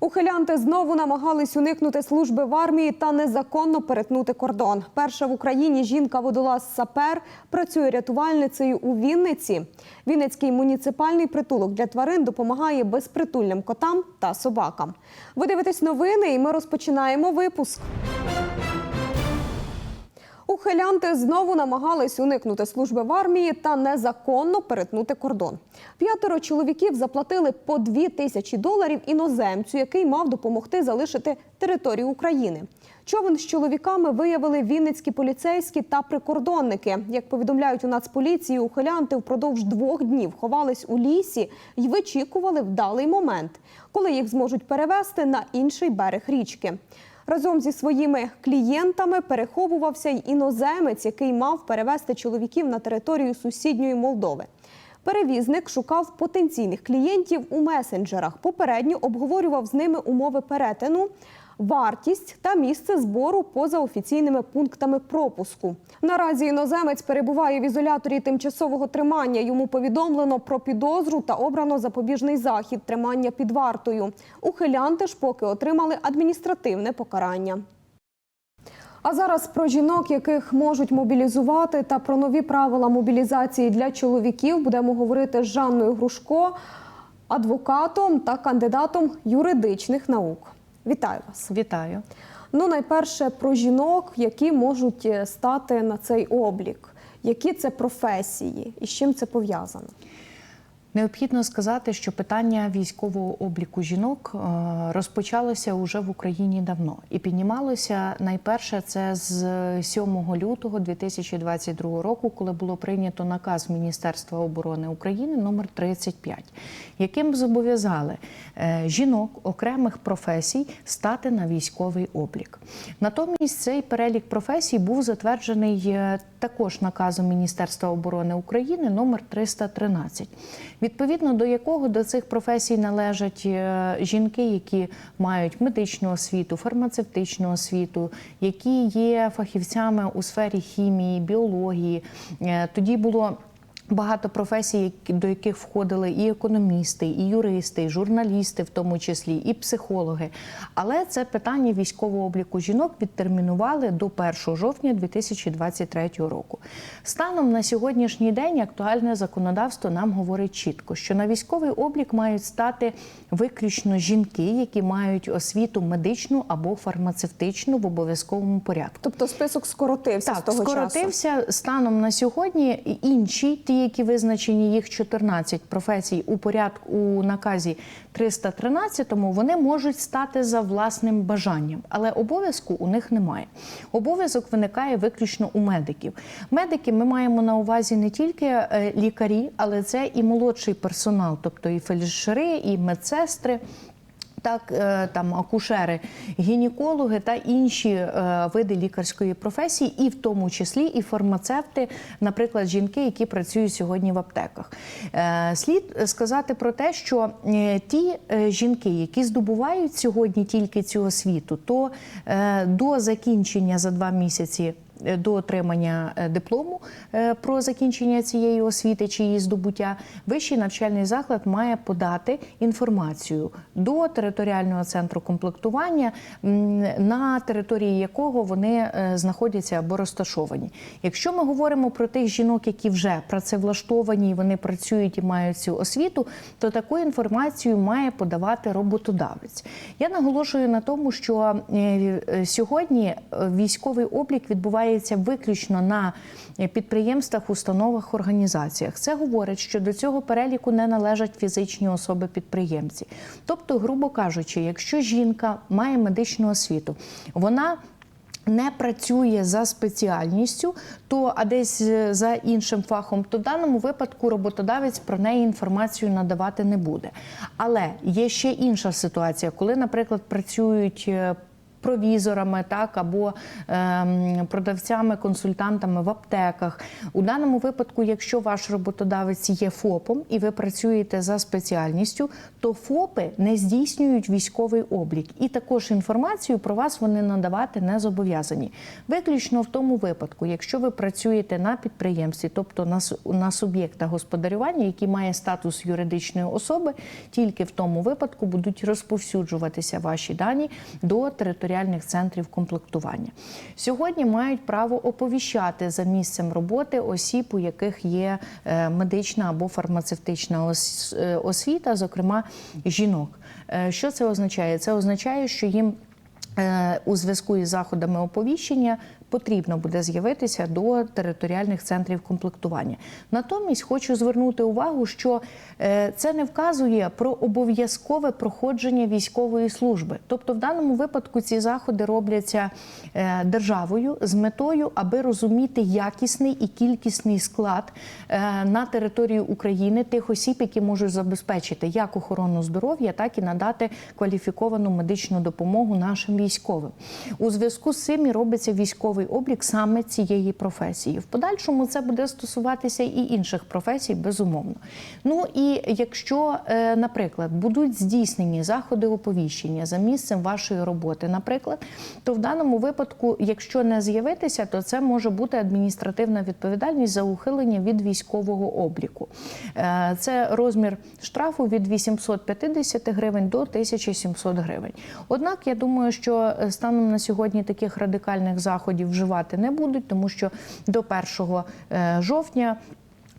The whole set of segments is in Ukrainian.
Ухилянти знову намагались уникнути служби в армії та незаконно перетнути кордон. Перша в Україні жінка водолаз сапер працює рятувальницею у Вінниці. Вінницький муніципальний притулок для тварин допомагає безпритульним котам та собакам. Ви дивитесь новини, і ми розпочинаємо випуск. Ухилянти знову намагались уникнути служби в армії та незаконно перетнути кордон. П'ятеро чоловіків заплатили по дві тисячі доларів іноземцю, який мав допомогти залишити територію України. Човен з чоловіками виявили вінницькі поліцейські та прикордонники. Як повідомляють у Нацполіції, ухилянти впродовж двох днів ховались у лісі і вичікували вдалий момент, коли їх зможуть перевезти на інший берег річки. Разом зі своїми клієнтами переховувався й іноземець, який мав перевезти чоловіків на територію сусідньої Молдови. Перевізник шукав потенційних клієнтів у месенджерах. Попередньо обговорював з ними умови перетину, вартість та місце збору поза офіційними пунктами пропуску. Наразі іноземець перебуває в ізоляторі тимчасового тримання. Йому повідомлено про підозру та обрано запобіжний захід тримання під вартою. Ухилянти ж поки отримали адміністративне покарання. А зараз про жінок, яких можуть мобілізувати, та про нові правила мобілізації для чоловіків будемо говорити з Жанною Грушко, адвокатом та кандидатом юридичних наук. Вітаю вас! Вітаю. Ну, найперше про жінок, які можуть е, стати на цей облік. Які це професії і з чим це пов'язано? Необхідно сказати, що питання військового обліку жінок е, розпочалося уже в Україні давно і піднімалося найперше це з 7 лютого 2022 року, коли було прийнято наказ Міністерства оборони України номер 35, яким зобов'язали е, жінок окремих професій стати на військовий облік. Натомість цей перелік професій був затверджений е, також наказом Міністерства оборони України номер 313 відповідно до якого до цих професій належать е, жінки, які мають медичну освіту, фармацевтичну освіту, які є фахівцями у сфері хімії, біології. Е, Тоді було. Багато професій, до яких входили і економісти, і юристи, і журналісти, в тому числі, і психологи. Але це питання військового обліку жінок відтермінували до 1 жовтня 2023 року. Станом на сьогоднішній день актуальне законодавство нам говорить чітко, що на військовий облік мають стати виключно жінки, які мають освіту медичну або фармацевтичну в обов'язковому порядку. Тобто список скоротився з Так, того часу. скоротився станом на сьогодні. Інші, ті, які визначені, їх 14 професій у порядку у наказі 313, вони можуть стати за власним бажанням, але обов'язку у них немає. Обов'язок виникає виключно у медиків. Медики ми маємо на увазі не тільки е, лікарі, але це і молодший персонал, тобто і фельдшери, і медсестри. Так, е, там акушери, гінекологи та інші е, види лікарської професії, і в тому числі і фармацевти, наприклад, жінки, які працюють сьогодні в аптеках. Е, Слід сказати про те, що ті жінки, які здобувають сьогодні тільки цю освіту, то до закінчення за два місяці до отримання е, диплому е, про закінчення цієї освіти чи її здобуття, вищий навчальний заклад має подати інформацію до територіального центру комплектування, на території якого вони е, знаходяться або розташовані. Якщо ми говоримо про тих жінок, які вже працевлаштовані, вони працюють і мають цю освіту, то таку інформацію має подавати роботодавець. Я наголошую на тому, що е, е, сьогодні е, військовий облік відбувається виключно на е, підприємствах, установах, організаціях. Це говорить, що до цього переліку не належать фізичні особи-підприємці. Тобто, грубо кажучи, якщо жінка має медичну освіту, вона не працює за спеціальністю, то а десь е, за іншим фахом, то в даному випадку роботодавець про неї інформацію надавати не буде. Але є ще інша ситуація, коли, наприклад, працюють. Провізорами, так або ем, продавцями, консультантами в аптеках. У даному випадку, якщо ваш роботодавець є ФОПом і ви працюєте за спеціальністю, то ФОПи не здійснюють військовий облік, і також інформацію про вас вони надавати не зобов'язані. Виключно в тому випадку, якщо ви працюєте на підприємстві, тобто на, на суб'єкта господарювання, який має статус юридичної особи, тільки в тому випадку будуть розповсюджуватися ваші дані до територіальних центрів комплектування. Сьогодні мають право оповіщати за місцем роботи осіб, у яких є е, медична або фармацевтична е, освіта, зокрема жінок. Е, Що це означає? Це означає, що їм у зв'язку із заходами оповіщення потрібно буде з'явитися до територіальних центрів комплектування. Натомість хочу звернути увагу, що е, це не вказує про обов'язкове проходження військової служби. Тобто, в даному випадку ці заходи робляться е, державою з метою, аби розуміти якісний і кількісний склад е, на території України тих осіб, які можуть забезпечити як охорону здоров'я, так і надати кваліфіковану медичну допомогу нашим військовим. У зв'язку з цим робиться військовий облік саме цієї професії. В подальшому це буде стосуватися і інших професій, безумовно. Ну і якщо, е, наприклад, будуть здійснені заходи оповіщення за місцем вашої роботи, наприклад, то в даному випадку, якщо не з'явитися, то це може бути адміністративна відповідальність за ухилення від військового обліку. Е, Це розмір штрафу від 850 гривень до 1700 гривень. Однак я думаю, що е, станом на сьогодні таких радикальних заходів вживати не будуть, тому що до 1 е, жовтня.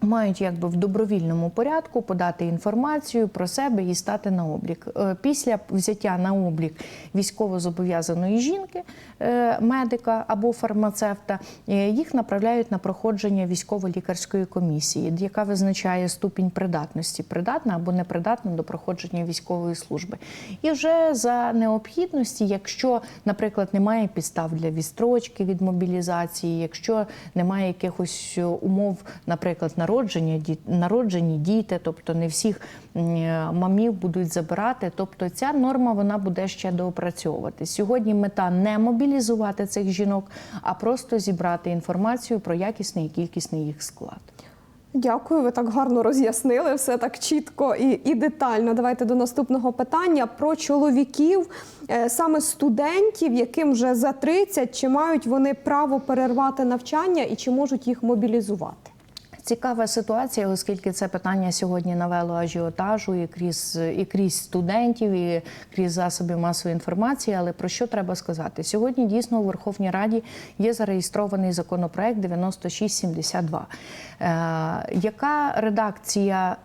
Мають якби в добровільному порядку подати інформацію про себе і стати на облік. Е, Після взяття на облік військовозобов'язаної жінки, е, медика або фармацевта, е, їх направляють на проходження військово-лікарської комісії, яка визначає ступінь придатності, придатна або непридатна до проходження військової служби. І вже за необхідності, якщо, наприклад, немає підстав для відстрочки від мобілізації, якщо немає якихось умов, наприклад, народження ді- народжені діти, тобто не всіх е, мамів будуть забирати. Тобто ця норма вона буде ще доопрацьовувати. Сьогодні мета не мобілізувати цих жінок, а просто зібрати інформацію про якісний і кількісний їх склад. Дякую, ви так гарно роз'яснили все так чітко і, і детально. Давайте до наступного питання про чоловіків, е, саме студентів, яким вже за 30, чи мають вони право перервати навчання і чи можуть їх мобілізувати? Цікава ситуація, оскільки це питання сьогодні навело ажіотажу і крізь і крізь студентів, і крізь засоби масової інформації. Але про що треба сказати? Сьогодні дійсно у Верховній Раді є зареєстрований законопроект 9672. Е, яка редакція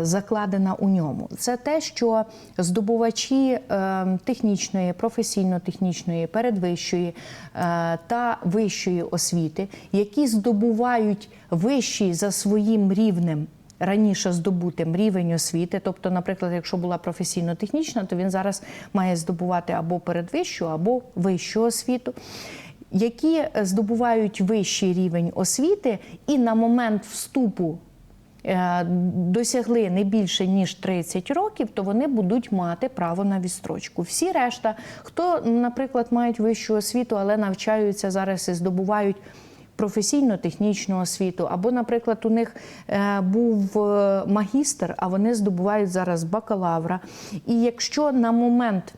е, закладена у ньому? Це те, що здобувачі е, технічної, професійно-технічної, передвищої е, та вищої освіти, які здобувають вищий за своїм рівнем. Раніше здобутим рівень освіти, тобто, наприклад, якщо була професійно-технічна, то він зараз має здобувати або передвищу, або вищу освіту, які здобувають вищий рівень освіти, і на момент вступу е, досягли не більше ніж 30 років, то вони будуть мати право на відстрочку. Всі решта, хто, наприклад, мають вищу освіту, але навчаються зараз і здобувають. Професійно-технічну освіту, або, наприклад, у них е, був е, магістр, а вони здобувають зараз бакалавра. І якщо на момент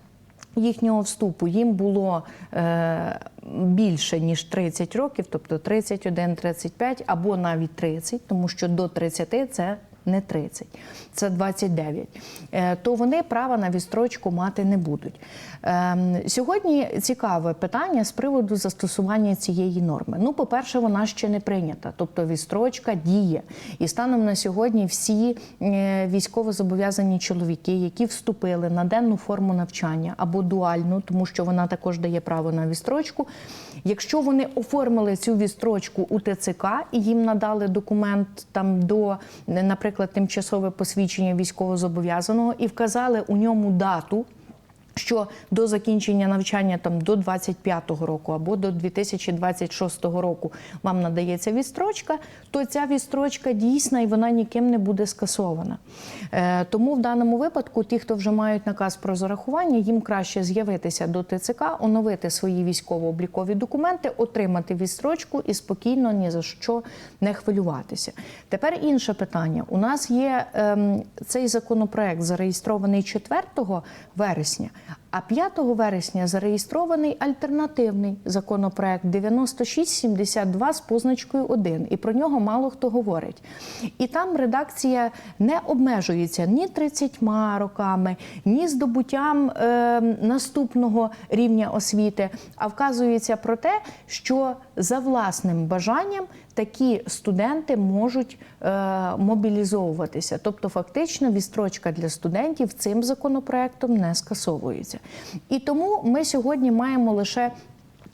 їхнього вступу їм було е, більше ніж 30 років, тобто 31, 35 або навіть 30, тому що до 30 це не 30, це 29, е, то вони права на відстрочку мати не будуть. Ем, Сьогодні цікаве питання з приводу застосування цієї норми. Ну, по-перше, вона ще не прийнята, тобто відстрочка діє. І станом на сьогодні всі е, військовозобов'язані чоловіки, які вступили на денну форму навчання або дуальну, тому що вона також дає право на відстрочку. Якщо вони оформили цю відстрочку у ТЦК і їм надали документ там до, наприклад, тимчасове посвідчення військовозобов'язаного і вказали у ньому дату. Що до закінчення навчання там до 25-го року або до 2026 року вам надається відстрочка, то ця відстрочка дійсна і вона ніким не буде скасована. Е, тому в даному випадку ті, хто вже мають наказ про зарахування, їм краще з'явитися до ТЦК, оновити свої військово-облікові документи, отримати відстрочку і спокійно ні за що не хвилюватися. Тепер інше питання. У нас є ем, цей законопроект зареєстрований 4 вересня. А 5 вересня зареєстрований альтернативний законопроект 9672 з позначкою 1. І про нього мало хто говорить. І там редакція не обмежується ні 30 роками, ні здобуттям е, наступного рівня освіти, а вказується про те, що за власним бажанням такі студенти можуть е, мобілізовуватися. Тобто, фактично, відстрочка для студентів цим законопроектом не скасовується. І тому ми сьогодні маємо лише.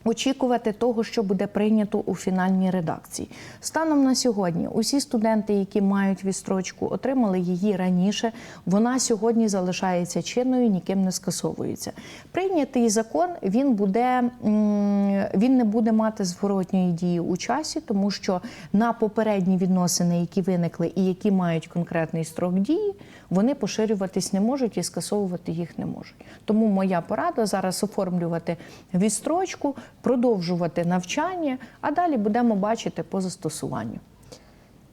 Очікувати того, що буде прийнято у фінальній редакції. Станом на сьогодні усі студенти, які мають відстрочку, отримали її раніше. Вона сьогодні залишається чинною, ніким не скасовується. Прийнятий закон він буде він не буде мати зворотньої дії у часі, тому що на попередні відносини, які виникли і які мають конкретний строк дії, вони поширюватись не можуть і скасовувати їх не можуть. Тому моя порада зараз оформлювати відстрочку, продовжувати навчання, а далі будемо бачити по застосуванню.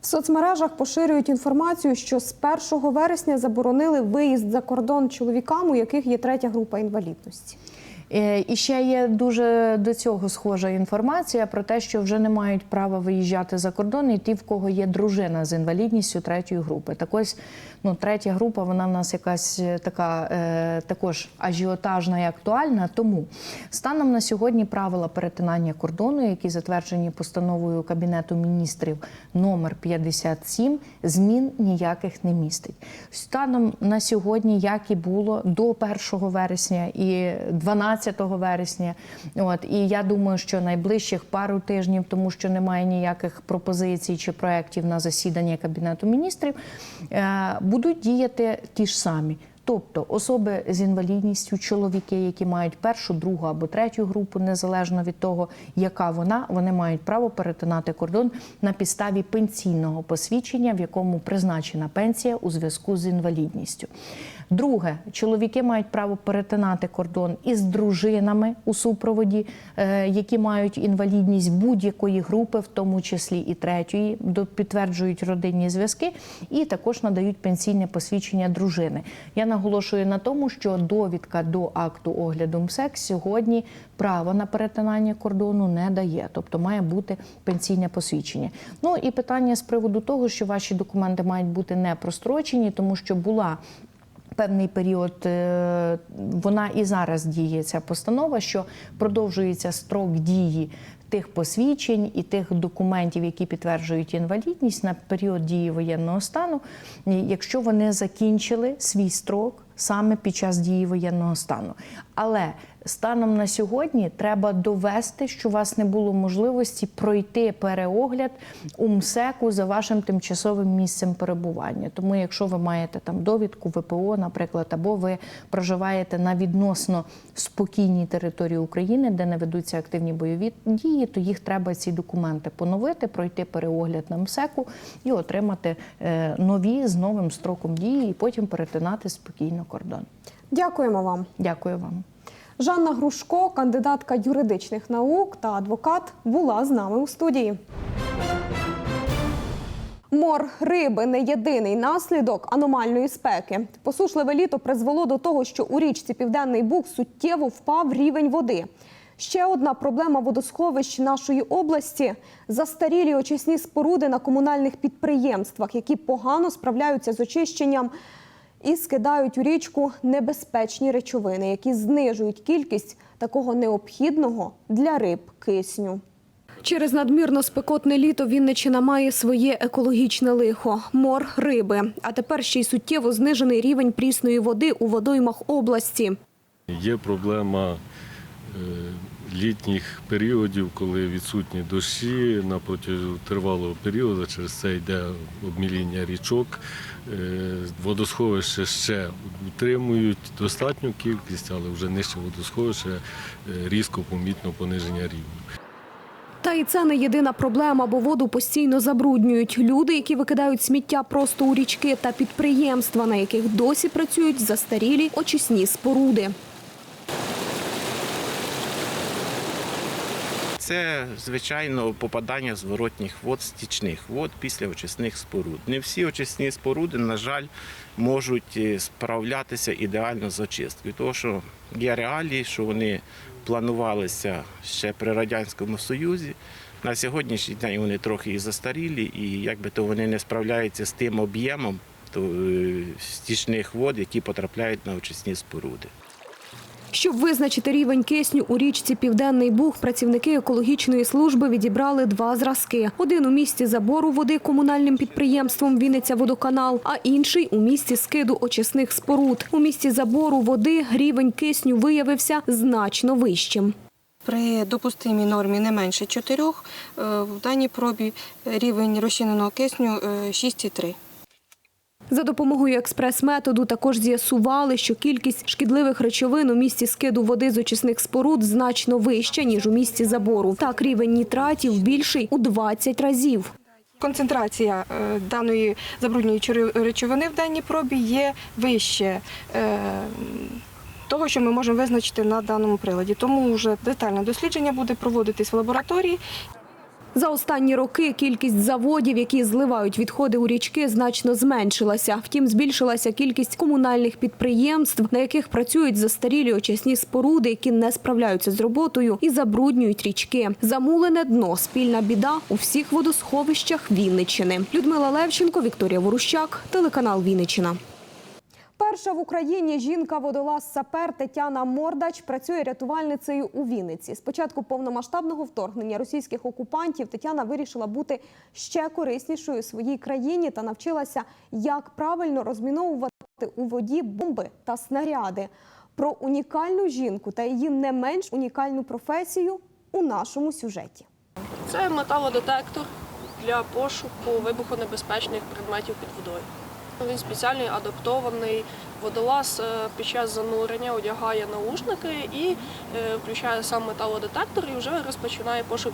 В соцмережах поширюють інформацію, що з 1 вересня заборонили виїзд за кордон чоловікам, у яких є третя група інвалідності. Е, І ще є дуже до цього схожа інформація про те, що вже не мають права виїжджати за кордон і ті, в кого є дружина з інвалідністю третьої групи. Так ось ну, третя група, вона в нас якась е, така е, також ажіотажна і актуальна. Тому станом на сьогодні правила перетинання кордону, які затверджені постановою Кабінету міністрів номер 57, змін ніяких не містить. Станом на сьогодні, як і було до 1 вересня і 12 вересня. От і я думаю, що найближчих пару тижнів, тому що немає ніяких пропозицій чи проєктів на засідання Кабінету міністрів, е, будуть діяти ті ж самі. Тобто особи з інвалідністю, чоловіки, які мають першу, другу або третю групу, незалежно від того, яка вона, вони мають право перетинати кордон на підставі пенсійного посвідчення, в якому призначена пенсія у зв'язку з інвалідністю. Друге, чоловіки мають право перетинати кордон із дружинами у супроводі, е, які мають інвалідність будь-якої групи, в тому числі і третьої, підтверджують родинні зв'язки, і також надають пенсійне посвідчення дружини. Я наголошую на тому, що довідка до акту огляду МСЕК сьогодні право на перетинання кордону не дає, тобто має бути пенсійне посвідчення. Ну і питання з приводу того, що ваші документи мають бути не прострочені, тому що була певний період е, вона і зараз діє ця постанова, що продовжується строк дії тих посвідчень і тих документів, які підтверджують інвалідність на період дії воєнного стану, якщо вони закінчили свій строк саме під час дії воєнного стану. Але станом на сьогодні треба довести, що у вас не було можливості пройти переогляд у МСЕКу за вашим тимчасовим місцем перебування. Тому, якщо ви маєте там довідку ВПО, наприклад, або ви проживаєте на відносно спокійній території України, де не ведуться активні бойові дії, то їх треба ці документи поновити, пройти переогляд на МСЕКу і отримати е, нові з новим строком дії, і потім перетинати спокійно кордон. Дякуємо вам. Дякую вам. Жанна Грушко, кандидатка юридичних наук та адвокат, була з нами у студії. Мор риби не єдиний наслідок аномальної спеки. Посушливе літо призвело до того, що у річці Південний Буг суттєво впав рівень води. Ще одна проблема водосховищ нашої області застарілі очисні споруди на комунальних підприємствах, які погано справляються з очищенням і скидають у річку небезпечні речовини, які знижують кількість такого необхідного для риб кисню. Через надмірно спекотне літо Вінничина має своє екологічне лихо мор риби. А тепер ще й суттєво знижений рівень прісної води у водоймах області. Є проблема е, літніх періодів, коли відсутні дощі на протягом тривалого періоду, через це йде обміління річок. Е, Водосховище ще утримують достатню кількість, але вже нижче водосховище різко помітно пониження рівня. Та і це не єдина проблема, бо воду постійно забруднюють. Люди, які викидають сміття просто у річки та підприємства, на яких досі працюють застарілі очисні споруди. Це, звичайно, попадання зворотніх вод, стічних вод після очисних споруд. Не всі очисні споруди, на жаль, можуть е, справлятися ідеально з очисткою, тому що є реалії, що вони планувалися ще при Радянському Союзі. На сьогоднішній день вони трохи і застарілі, і якби то вони не справляються з тим об'ємом е, стічних вод, які потрапляють на очисні споруди. Щоб визначити рівень кисню у річці Південний Буг, працівники екологічної служби відібрали два зразки. Один у місці забору води комунальним підприємством Вінниця водоканал, а інший у місці скиду очисних споруд. У місці забору води рівень кисню виявився значно вищим. При допустимій нормі не менше 4, в даній пробі рівень розчиненого кисню е, 6,3. За допомогою експрес-методу також з'ясували, що кількість шкідливих речовин у місці скиду води з очисних споруд значно вища, ніж у місці забору. Так, рівень нітратів більший у 20 разів. Концентрація е, даної забруднюючої речовини в даній пробі є вище е, того, що ми можемо визначити на даному приладі. Тому вже детальне дослідження буде проводитись в лабораторії. За останні роки кількість заводів, які зливають відходи у річки, значно зменшилася. Втім, збільшилася кількість комунальних підприємств, на яких працюють застарілі очисні споруди, які не справляються з роботою і забруднюють річки. Замулене дно спільна біда у всіх водосховищах Вінниччини. Людмила Левченко, Вікторія Ворущак, телеканал Вінниччина. Перша в Україні жінка-водолаз-сапер Тетяна Мордач працює рятувальницею у Вінниці. З початку повномасштабного вторгнення російських окупантів Тетяна вирішила бути ще кориснішою своїй країні та навчилася, як правильно розміновувати у воді бомби та снаряди. Про унікальну жінку та її не менш унікальну професію у нашому сюжеті. Це металодетектор для пошуку вибухонебезпечних предметів під водою. Він спеціальний адаптований водолаз е, під час занурення одягає наушники і е, включає сам металодетектор і вже розпочинає пошук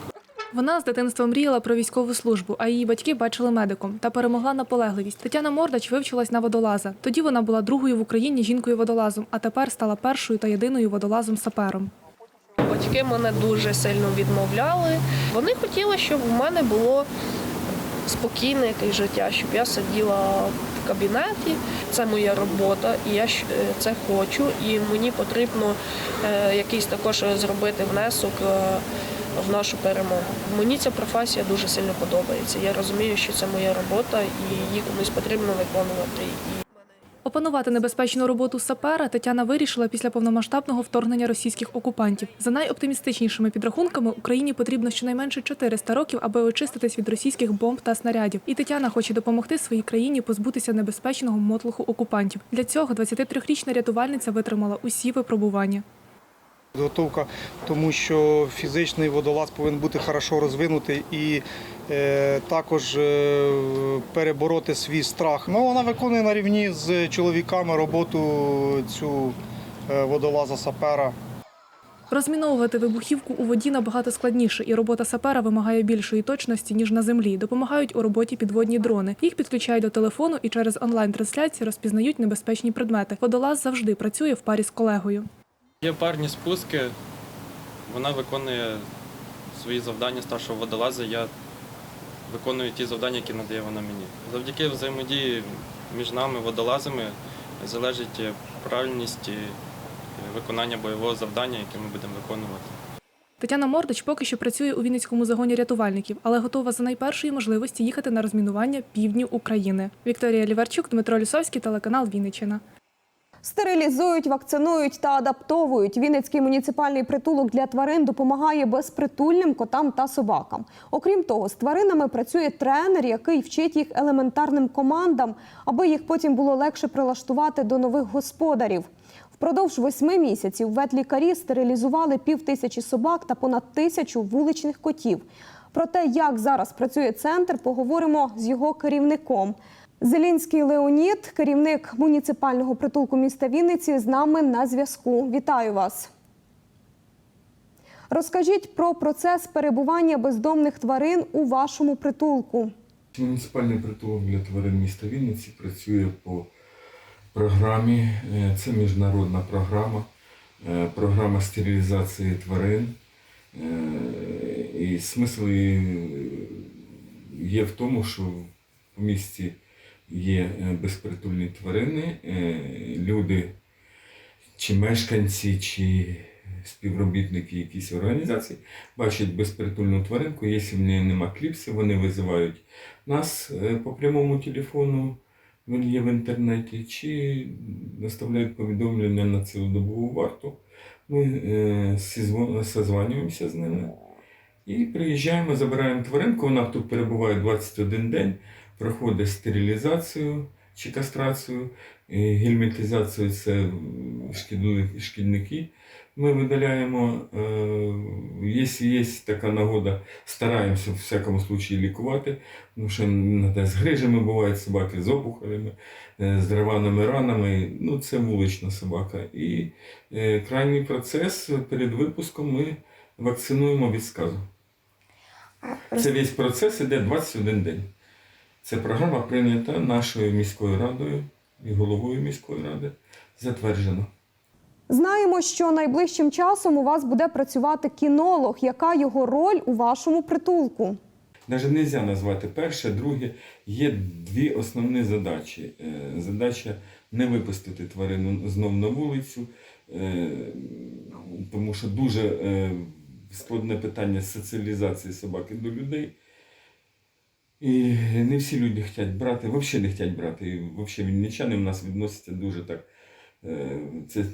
Вона з дитинства мріяла про військову службу, а її батьки бачили медиком та перемогла наполегливість. Тетяна Мордач вивчилась на водолаза. Тоді вона була другою в Україні жінкою-водолазом, а тепер стала першою та єдиною водолазом-сапером. Батьки мене дуже сильно відмовляли. Вони хотіли, щоб в мене було спокійне якесь життя, щоб я сиділа кабінеті. Це моя робота, і я е, це хочу. І мені потрібно е, якийсь також зробити внесок е, в нашу перемогу. Мені ця професія дуже сильно подобається. Я розумію, що це моя робота, і її комусь потрібно виконувати. Опанувати небезпечну роботу сапера Тетяна вирішила після повномасштабного вторгнення російських окупантів. За найоптимістичнішими підрахунками Україні потрібно щонайменше 400 років, аби очиститись від російських бомб та снарядів. І Тетяна хоче допомогти своїй країні позбутися небезпечного мотлуху окупантів. Для цього 23-річна рятувальниця витримала усі випробування. Підготовка, тому що фізичний водолаз повинен бути хорошо розвинутий і е, також е, перебороти свій страх. Ну, вона виконує на рівні з чоловіками роботу цю е, водолаза-сапера. Розміновувати вибухівку у воді набагато складніше, і робота сапера вимагає більшої точності ніж на землі. Допомагають у роботі підводні дрони. Їх підключають до телефону і через онлайн-трансляції розпізнають небезпечні предмети. Водолаз завжди працює в парі з колегою. Є парні спуски, вона виконує свої завдання старшого водолаза, я виконую ті завдання, які надає вона мені. Завдяки взаємодії між нами, водолазами, залежить правильність виконання бойового завдання, яке ми будемо виконувати. Тетяна Мордич поки що працює у Вінницькому загоні рятувальників, але готова за найпершої можливості їхати на розмінування півдню України. Вікторія Ліварчук, Дмитро Лісовський, телеканал Вінниччина. Стерилізують, вакцинують та адаптовують. Вінницький муніципальний притулок для тварин допомагає безпритульним котам та собакам. Окрім того, з тваринами працює тренер, який вчить їх елементарним командам, аби їх потім було легше прилаштувати до нових господарів. Впродовж восьми місяців ветлікарі стерилізували пів тисячі собак та понад тисячу вуличних котів. Про те, як зараз працює центр, поговоримо з його керівником. Зелінський Леонід, керівник муніципального притулку міста Вінниці, з нами на зв'язку. Вітаю вас. Розкажіть про процес перебування бездомних тварин у вашому притулку. Муніципальний притулок для тварин міста Вінниці працює по програмі. е, Це міжнародна програма, е, програма стерилізації тварин. Е, І смисл її є в тому, що в місті є е, безпритульні тварини, е, люди чи мешканці, чи співробітники якісь організації бачать безпритульну тваринку, якщо в неї нема кліпси, вони визивають нас е, по прямому телефону, він є в інтернеті, чи наставляють повідомлення на цілодобову варту. Ми созванюємося з ними і приїжджаємо, забираємо тваринку. Вона тут перебуває 21 день, проходить стерилізацію чи кастрацію, е, гельмінтизацію це шкідники. Ми видаляємо, е, якщо є така нагода, стараємося в всякому случаї лікувати, тому що з грижами бувають собаки, з опухолями, е, з рваними ранами. Ну, це вулична собака. І е, крайній процес перед випуском ми вакцинуємо від сказу. Це весь процес іде 21 день. Це програма прийнята нашою міською радою і головою міської ради. Затверджено. Знаємо, що найближчим часом у вас буде працювати кінолог. Яка його роль у вашому притулку? Навіть не можна назвати перше, друге. Є дві основні задачі. Е, Задача не випустити тварину знов на вулицю, е, тому що дуже е, складне питання соціалізації собаки до людей. І не всі люди хочуть брати, взагалі не хочуть брати. І взагалі вінничани в нас відносяться дуже так. е, Це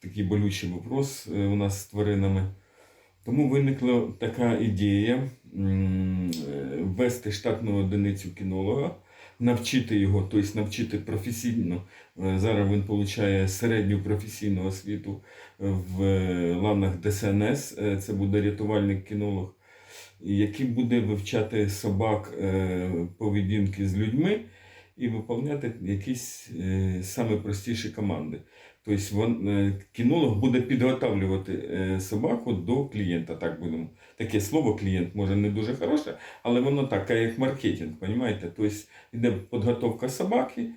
такий болючий вопрос е, у нас з тваринами. Тому виникла така ідея е, ввести штатну одиницю кінолога, навчити його, тобто навчити професійно. Зараз він отримує середню професійну освіту в ланах ДСНС, це буде рятувальник кінолог, який буде вивчати собак е, поведінки з людьми і виконувати якісь е, саме простіші команди. Тобто е, кінолог буде підготовлювати собаку до клієнта. Так будемо. Таке слово клієнт може не дуже хороше, але воно так, як маркетинг, розумієте? Тобто йде підготовка собаки,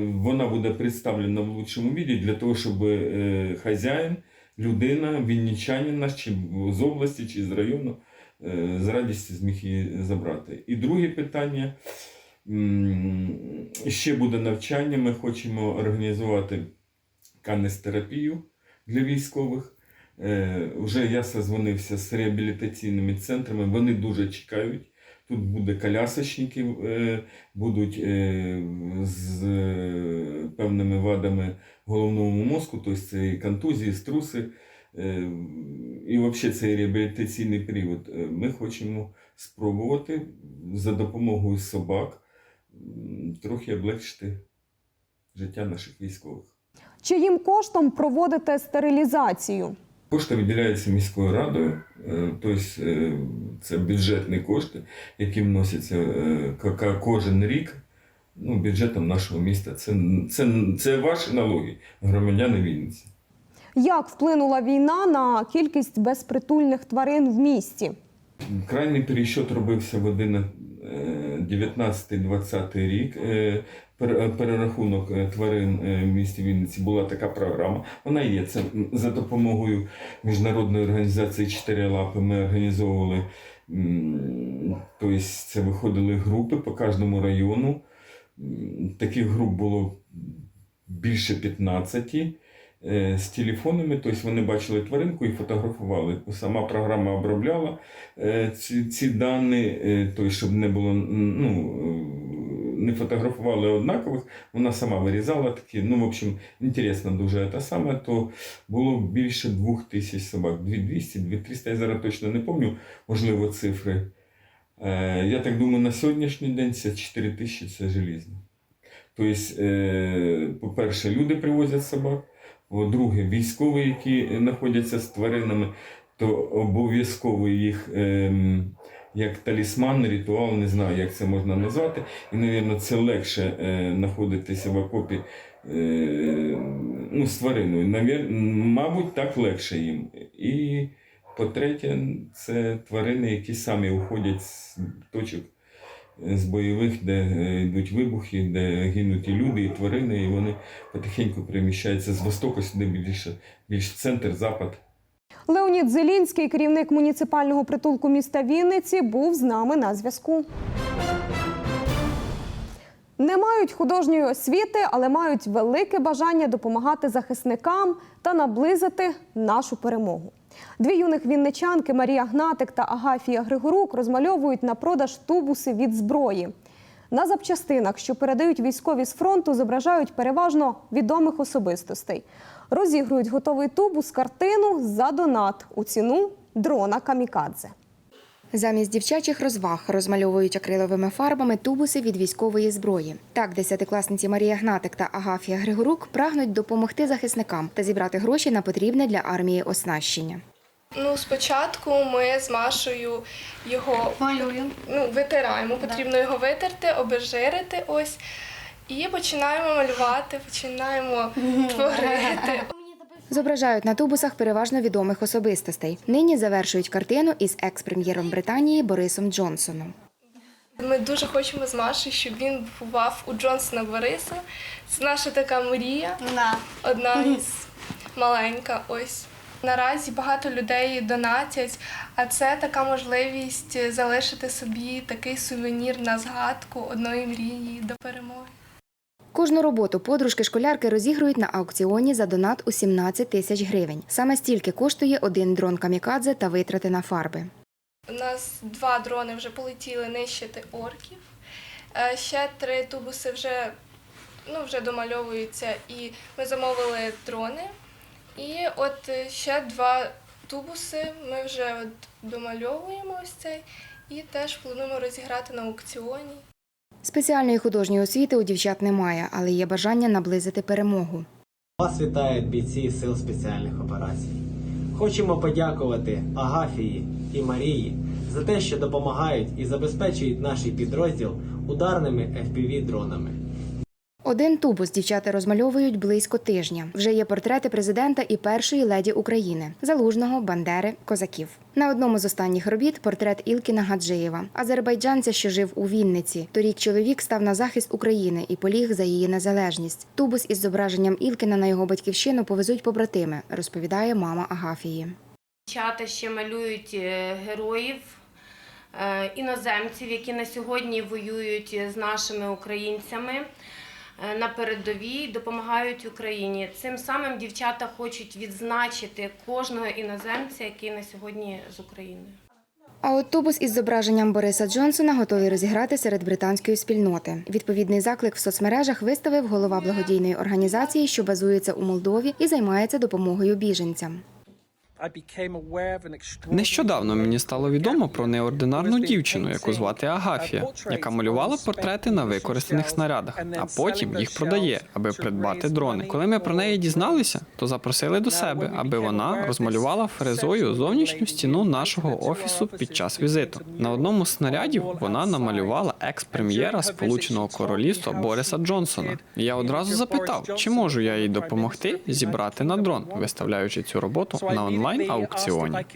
вона буде представлена в лучшому віді для того, щоб хазяїн, людина, вінничанин наш, чи з області, чи з району з радістю зміг її забрати. І друге питання. Ще буде навчання. Ми хочемо організувати канестерапію для військових. Е, вже я созвонився з реабілітаційними центрами, вони дуже чекають. Тут буде колясочники, е, будуть е, з е, певними вадами головного мозку, тобто це і контузії, струси. Е, і взагалі цей реабілітаційний період е, ми хочемо спробувати за допомогою собак трохи облегшити життя наших військових. Чиїм коштом проводите стерилізацію? Кошти виділяються міською радою, тобто це бюджетні кошти, які вносяться кожен рік ну, бюджетом нашого міста. Це, це, це ваші налоги, громадяни Вінниці. Як вплинула війна на кількість безпритульних тварин в місті? Крайній пересчет робився в 19-20 рік. Е, Перерахунок е, тварин е, в місті Вінниці була така програма. Вона є. Це за допомогою міжнародної організації Чотири лапи. Ми організовували. Тобто це виходили групи по кожному району. Таких груп було більше 15 е, з телефонами, тобто вони бачили тваринку і фотографували. Сама програма обробляла е, ці, ці дані, е, тобто, щоб не було ну, е, не фотографували однакових, вона сама вирізала такі. Ну, в общем, інтересно дуже те саме, то було більше двох тисяч собак, 2200, 2300, я зараз точно не пам'ятаю, можливо, цифри. Е, Я так думаю, на сьогоднішній день це 4 тисячі це желізно. Тобто, е, по-перше, люди привозять собак. Друге, військові, які знаходяться з тваринами, то обов'язково їх ем, як талісман, ритуал, не знаю, як це можна назвати. І, мабуть, це легше е, знаходитися в окопі е, ну, з твариною. Навір, мабуть, так легше їм. І по-третє, це тварини, які самі уходять з точок з бойових, де е, йдуть вибухи, де гинуть і люди, і тварини, і вони потихеньку переміщаються з востоку сюди більше, більш центр, запад. Леонід Зелінський, керівник муніципального притулку міста Вінниці, був з нами на зв'язку. Не мають художньої освіти, але мають велике бажання допомагати захисникам та наблизити нашу перемогу. Дві юних вінничанки Марія Гнатик та Агафія Григорук розмальовують на продаж тубуси від зброї. На запчастинах, що передають військові з фронту, зображають переважно відомих особистостей. Розігрують готовий тубус картину за донат у ціну дрона Камікадзе. Замість дівчачих розваг розмальовують акриловими фарбами тубуси від військової зброї. Так, десятикласниці Марія Гнатик та Агафія Григорук прагнуть допомогти захисникам та зібрати гроші на потрібне для армії оснащення. Ну, спочатку ми з Машою його Малюємо. ну, витираємо. Потрібно його витерти, обезжирити ось. І починаємо малювати, починаємо творити. Зображають на тубусах переважно відомих особистостей. Нині завершують картину із екс-прем'єром Британії Борисом Джонсоном. Ми дуже хочемо з Машею, щоб він бував у Джонсона Бориса. Це наша така мрія, Да. одна із маленька. Ось. Наразі багато людей донатять, а це така можливість залишити собі такий сувенір на згадку одної мрії до перемоги. Кожну роботу подружки школярки розігрують на аукціоні за донат у 17 тисяч гривень. Саме стільки коштує один дрон камікадзе та витрати на фарби. У нас два дрони вже полетіли нищити орків. Е, Ще три тубуси вже, ну, вже домальовуються, і ми замовили дрони. І от е, ще два тубуси ми вже от домальовуємо ось цей і теж плануємо розіграти на аукціоні. Спеціальної художньої освіти у дівчат немає, але є бажання наблизити перемогу. Вас вітають бійці Сил спеціальних операцій. Хочемо подякувати Агафії і Марії за те, що допомагають і забезпечують наш підрозділ ударними FPV-дронами. Один тубус дівчата розмальовують близько тижня. Вже є портрети президента і першої леді України Залужного, Бандери, Козаків. На одному з останніх робіт портрет Ілкіна Гаджиєва, азербайджанця, що жив у Вінниці. Торік чоловік став на захист України і поліг за її незалежність. Тубус із зображенням Ілкіна на його батьківщину повезуть побратими, розповідає мама Агафії. Дівчата ще малюють е, героїв, е, іноземців, які на сьогодні воюють з нашими українцями на передовій, допомагають Україні. Цим самим дівчата хочуть відзначити кожного іноземця, який на сьогодні з Україною. А от тубус із зображенням Бориса Джонсона готові розіграти серед британської спільноти. Відповідний заклик в соцмережах виставив голова благодійної організації, що базується у Молдові і займається допомогою біженцям. Нещодавно мені стало відомо про неординарну дівчину, яку звати Агафія, яка малювала портрети на використаних снарядах, а потім їх продає, аби придбати дрони. Коли ми про неї дізналися, то запросили до себе, аби вона розмалювала фрезою зовнішню стіну нашого офісу під час візиту. На одному з снарядів вона намалювала екс-прем'єра Сполученого Королівства Бориса Джонсона. Я одразу запитав, чи можу я їй допомогти зібрати на дрон, виставляючи цю роботу на онлайн аукціоні.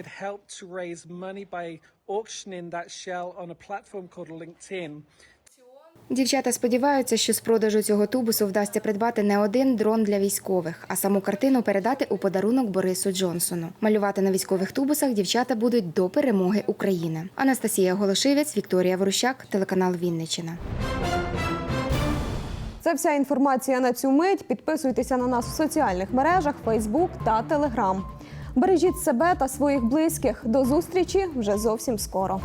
Дівчата сподіваються, що з продажу цього тубусу вдасться придбати не один дрон для військових, а саму картину передати у подарунок Борису Джонсону. Малювати на військових тубусах дівчата будуть до перемоги України. Анастасія Голошивець, Вікторія Ворущак, телеканал Вінниччина. Це вся інформація на цю мить. Підписуйтеся на нас в соціальних мережах Facebook та Telegram. Бережіть себе та своїх близьких. До зустрічі вже зовсім скоро.